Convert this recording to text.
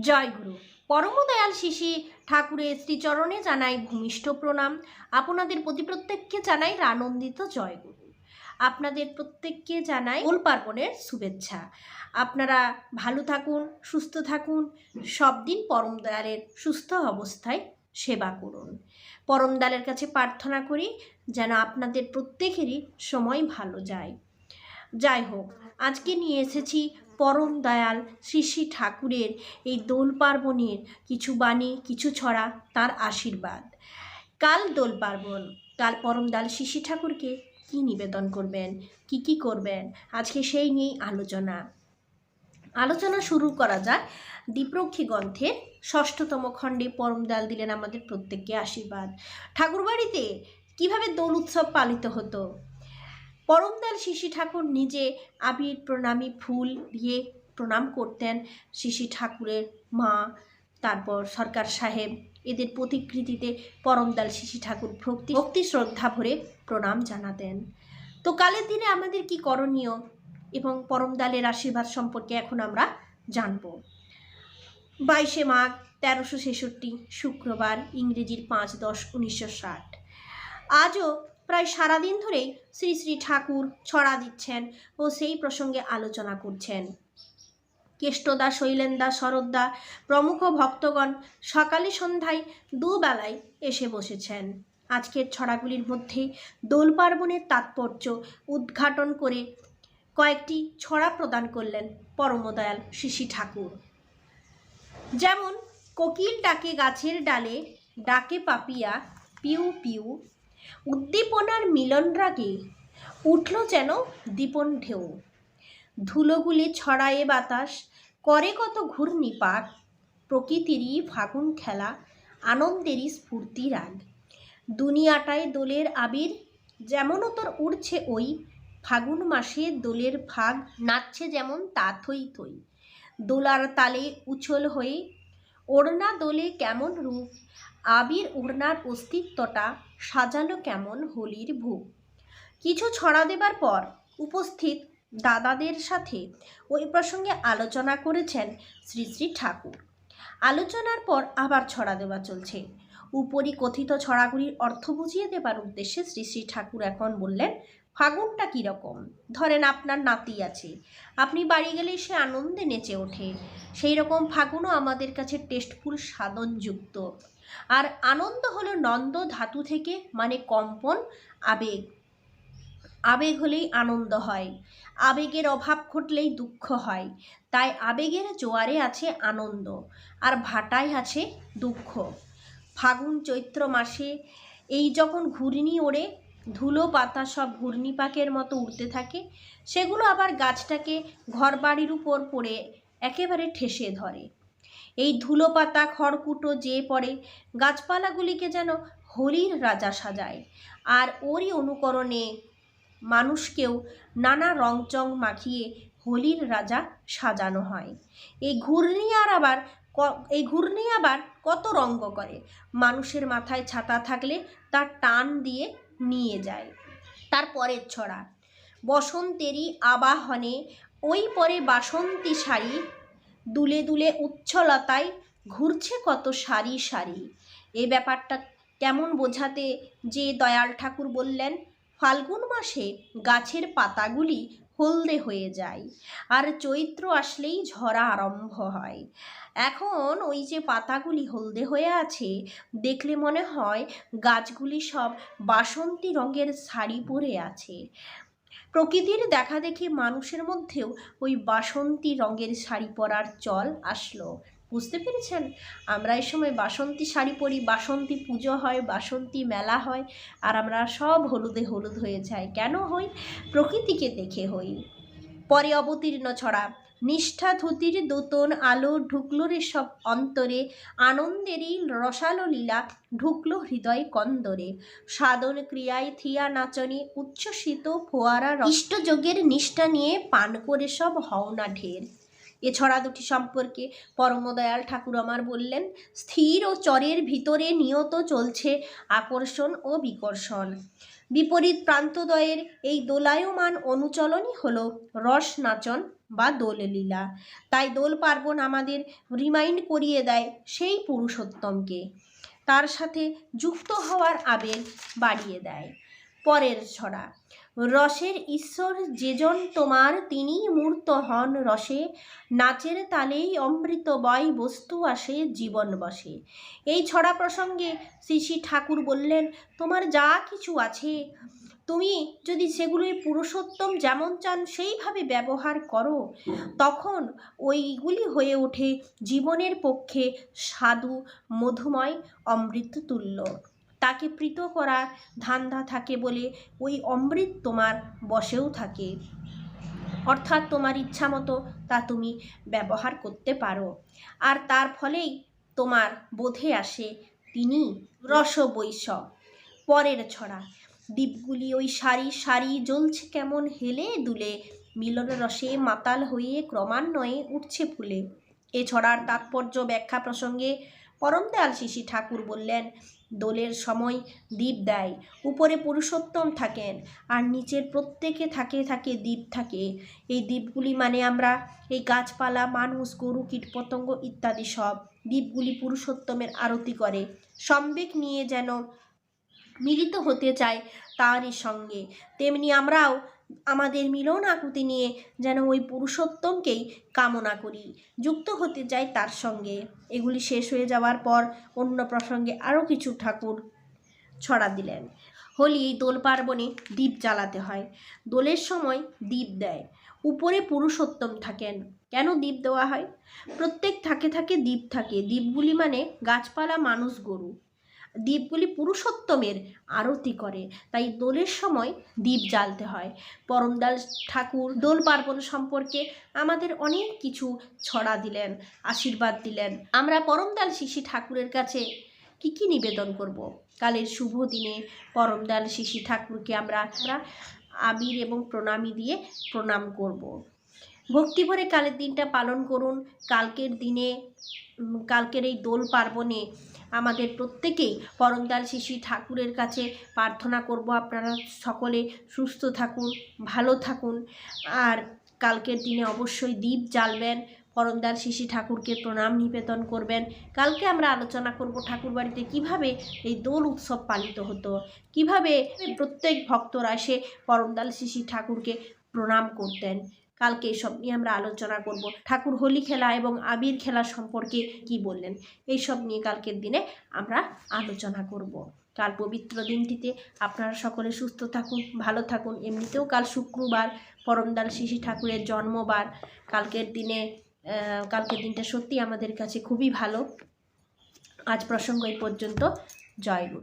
জয় গুরু। পরমদয়াল শিশি ঠাকুরের শ্রীচরণে জানাই ভূমিষ্ঠ প্রণাম। আপনাদের প্রতি প্রত্যেককে জানাই আনন্দিত জয় গুরু। আপনাদের প্রত্যেককে জানাই ওল পার্বণের শুভেচ্ছা। আপনারা ভালো থাকুন, সুস্থ থাকুন, সব দিন পরম দয়ালের সুস্থ অবস্থায় সেবা করুন। পরম দয়ালের কাছে প্রার্থনা করি যেন আপনাদের প্রত্যেকেরই সময় ভালো যায়। যাই হোক আজকে নিয়ে এসেছি পরম দয়াল শ্রী শ্রী ঠাকুরের এই দোল পার্বণের কিছু বাণী, কিছু ছড়া, তার আশীর্বাদ। কাল দোল পার্বণ কাল পরম দয়াল শ্রী শ্রী ঠাকুরকে কী নিবেদন করবেন, কি কি করবেন? আজকে সেই নিয়েই আলোচনা। আলোচনা শুরু করা যাক দ্বীপরক্ষী গ্রন্থের ষষ্ঠতম খণ্ডে পরম দয়াল দিলেন আমাদের প্রত্যেককে আশীর্বাদ। ঠাকুরবাড়িতে কীভাবে দোল উৎসব পালিত হতো? পরমদাল শিশি ঠাকুর নিজে আবির প্রণামী ফুল দিয়ে প্রণাম করতেন শিশি ঠাকুরের মা, তারপর সরকার সাহেব এদের প্রতিকৃতিতে পরমদাল শিশি ঠাকুর ভক্তি ভক্তি শ্রদ্ধা ভরে প্রণাম জানাতেন। তো কালের দিনে আমাদের কি করণীয় এবং পরমদালের আশীর্বাদ সম্পর্কে এখন আমরা জানব। বাইশে মাঘ, তেরোশো ছেষট্টি, শুক্রবার, ইংরেজির পাঁচ দশ, উনিশশো ষাট। আজও প্রায় সারাদিন ধরেই শ্রী শ্রী ঠাকুর ছড়া দিচ্ছেন ও সেই প্রসঙ্গে আলোচনা করছেন। কেষ্টদা, শৈলেন্দা শরদ্দা প্রমুখ ভক্তগণ সকালে সন্ধ্যায় দুবেলায় এসে বসেছেন। আজকের ছড়াগুলির মধ্যে দোল পার্বণের তাৎপর্য উদ্ঘাটন করে কয়েকটি ছড়া প্রদান করলেন পরমদয়াল শিশি ঠাকুর। যেমন, কোকিল ডাকে গাছের ডালে, ডাকে পাপিয়া পিউ পিউ উদ্দীপনার মিলন রাগে উঠল যেন দীপন ঢেউ। ধুলোগুলি ছড়ায়ে বাতাস, করে কত ঘূর্ণিপাক প্রকৃতিরই ফাগুন খেলা, আনন্দেরই স্ফূর্তি রাগ। দুনিয়াটায় দোলের আবির, যেমন তোর উড়ছে ওই, ফাগুন মাসে দোলের ভাগ নাচছে যেমন তা থই থই। দোলার তালে উছল হয়ে ওড়না দোলে কেমন রূপ? আবির ওড়নার অস্তিত্বটা সাজালো কেমন হোলির ভূপ কিছু ছড়া দেবার পর উপস্থিত দাদাদের সাথে ওই প্রসঙ্গে আলোচনা করেছেন শ্রী শ্রী ঠাকুর। আলোচনার পর আবার ছড়া দেওয়া চলছে। উপরি কথিত ছড়াগুলির অর্থ বুঝিয়ে দেবার উদ্দেশ্যে শ্রী শ্রী ঠাকুর এখন বললেন ফাগুনটা কীরকম? ধরেন আপনার নাতি আছে। আপনি বাড়ি গেলে সে আনন্দে নেচে ওঠে। সেই রকম ফাগুনও আমাদের কাছে টেস্টফুল সাধনযুক্ত। আর আনন্দ হলো নন্দ ধাতু থেকে মানে কম্পন, আবেগ। আবেগ হলেই আনন্দ হয়। আবেগের অভাব ঘটলেই দুঃখ হয়। তাই আবেগের জোয়ারে আছে আনন্দ, আর ভাটায় আছে দুঃখ। ফাগুন চৈত্র মাসে এই যখন ঘূর্ণি ওড়ে ধুলো, পাতা সব ঘূর্ণিপাকের মতো উড়তে থাকে। সেগুলো আবার গাছটাকে ঘরবাড়ির উপর পড়ে একেবারে ঠেসে ধরে। এই ধুলো, পাতা, খড়কুটো যে পড়ে, গাছপালাগুলিকে যেন হোলির রাজা সাজায়। আর ওরই অনুকরণে মানুষকেও নানা রংচং মাখিয়ে হোলির রাজা সাজানো হয়। এই ঘূর্ণি আর আবার এই ঘূর্ণি আবার কত রঙ্গ করে? মানুষের মাথায় ছাতা থাকলে তার টান দিয়ে নিয়ে যায়। তারপরের ছড়া, বসন্তেরই আবাহনে ওই পরে বাসন্তী শাড়ি, দুলে দুলে উচ্ছলতায় ঘুরছে কত সারি সারি। এ ব্যাপারটা কেমন বোঝাতে যে দয়াল ঠাকুর বললেন, ফাল্গুন মাসে গাছের পাতাগুলি হলদে হয়ে যায়। আর চৈত্র আসলেই ঝরা আরম্ভ হয়। এখন ওই যে পাতাগুলি হলদে হয়ে আছে, দেখলে মনে হয় গাছগুলি সব বাসন্তী রঙের শাড়ি পরে আছে। প্রকৃতির দেখা দেখি মানুষের মধ্যেও ওই বাসন্তী রঙের শাড়ি পরার চল আসলো। বুঝতে পেরেছেন? আমরা এই সময় বাসন্তী শাড়ি পরি, বাসন্তী পুজো হয়, বাসন্তী মেলা হয়, আর আমরা সব হলুদে হলুদ হয়ে যাই। কেন হই? প্রকৃতিকে দেখে হই। পরে অবতীর্ণ ছড়া। নিষ্ঠা ধুতির দোতন, আলো ঢুকলো রে সব অন্তরে। আনন্দেরই রসালো লীলা ঢুকলো হৃদয় কন্দরে। সাধন ক্রিয়ায় থিয়া নাচনে, উচ্ছ্বসিত ফোয়ারা। ইষ্টযোগের নিষ্ঠা নিয়ে পান করে সব হওনা ঢের। এছড়া দুটি সম্পর্কে পরমদয়াল ঠাকুর আমার বললেন, স্থির ও চরের ভিতরে নিয়ত চলছে আকর্ষণ ও বিকর্ষণ। বিপরীত প্রান্তদয়ের এই দোলায়মান অনুচলনই হল রস নাচন বা দোল লীলা তাই দোল পার্বণ আমাদের রিমাইন্ড করিয়ে দেয় সেই পুরুষোত্তমকে। তার সাথে যুক্ত হওয়ার আবেগ বাড়িয়ে দেয়। পরের ছড়া রসের ঈশ্বর যেজন তোমার, তিনি মূর্ত হন রসে। নাচের তালেই অমৃত বয় বস্তু আসে জীবন বসে। এই ছড়া প্রসঙ্গে শ্রী শ্রী ঠাকুর বললেন, তোমার যা কিছু আছে, তুমি যদি সেগুলোই পুরুষোত্তম যেমন চান সেইভাবে ব্যবহার করো। তখন ওইগুলি হয়ে ওঠে জীবনের পক্ষে সাধু, মধুময়, অমৃত তুল্য। তাকে প্রীত করার ধান্দা থাকে বলে ওই অমৃত তোমার বসেও থাকে। অর্থাৎ তোমার ইচ্ছা মতো তা তুমি ব্যবহার করতে পারো। আর তার ফলেই তোমার বোধে আসে তিনি রসবৈশ পরের ছড়া। দ্বীপগুলি ওই সারি সারি জ্বলছে কেমন হেলে দুলে, মিলন রসে মাতাল হয়ে ক্রমান্বয়ে উঠছে ফুলে। এ ছড়ার তাৎপর্য ব্যাখ্যা প্রসঙ্গে পরম দয়াল শিশি ঠাকুর বললেন, দোলের সময় দ্বীপ দেয়, উপরে পুরুষোত্তম থাকেন, আর নিচের প্রত্যেকে থাকে থাকে দ্বীপ থাকে। এই দ্বীপগুলি মানে আমরা এই গাছপালা, মানুষ, গরু কীটপতঙ্গ ইত্যাদি সব দ্বীপগুলি পুরুষোত্তমের আরতি করে। সম্বেক নিয়ে যেন মিলিত হতে চায় তারই সঙ্গে। তেমনি আমরাও আমাদের মিলন আকুতি নিয়ে যেন ওই পুরুষোত্তমকেই কামনা করি। যুক্ত হতে চাই তার সঙ্গে। এগুলি শেষ হয়ে যাওয়ার পর অন্য প্রসঙ্গে আরও কিছু ঠাকুর ছড়া দিলেন। হোলি এই দোল পার্বণে দ্বীপ জ্বালাতে হয়। দোলের সময় দ্বীপ দেয়। উপরে পুরুষোত্তম থাকেন। কেন দ্বীপ দেওয়া হয়? প্রত্যেক থাকে থাকে দ্বীপ থাকে। দ্বীপগুলি মানে গাছপালা, মানুষ, গরু। দ্বীপগুলি পুরুষোত্তমের আরতি করে। তাই দোলের সময় দ্বীপ জ্বালতে হয়। পরমদাল ঠাকুর দোল পার্বণ সম্পর্কে আমাদের অনেক কিছু ছড়া দিলেন, আশীর্বাদ দিলেন। আমরা পরমদাল শিশি ঠাকুরের কাছে কি কি নিবেদন করব? কালের শুভ দিনে পরমদাল শিশি ঠাকুরকে আমরা আবির এবং প্রণামী দিয়ে প্রণাম করব। ভক্তি ভরে কালের দিনটা পালন করুন। কালকের দিনে কালকের এই দোল পার্বণে আমাদের প্রত্যেকেই পরমদাল শিশি ঠাকুরের কাছে প্রার্থনা করব। আপনারা সকলে সুস্থ থাকুন, ভালো থাকুন। আর কালকের দিনে অবশ্যই দ্বীপ জ্বালবেন, পরমদাল শিশি ঠাকুরকে প্রণাম নিবেদন করবেন। কালকে আমরা আলোচনা করব ঠাকুর বাড়িতে কীভাবে এই দোল উৎসব পালিত হতো, কীভাবে প্রত্যেক ভক্তরা এসে পরমদাল শিশি ঠাকুরকে প্রণাম করতেন। কালকে এসব নিয়ে আমরা আলোচনা করব। ঠাকুর হোলি খেলা এবং আবির খেলা সম্পর্কে কি বললেন? এইসব নিয়ে কালকের দিনে আমরা আলোচনা করব। কাল পবিত্র দিনটিতে আপনারা সকলে সুস্থ থাকুন, ভালো থাকুন। এমনিতেও কাল শুক্রবার, পরমদাল শিশি ঠাকুরের জন্মবার। কালকের দিনে কালকের দিনটা সত্যি আমাদের কাছে খুবই ভালো। আজ প্রসঙ্গ এই পর্যন্ত। জয়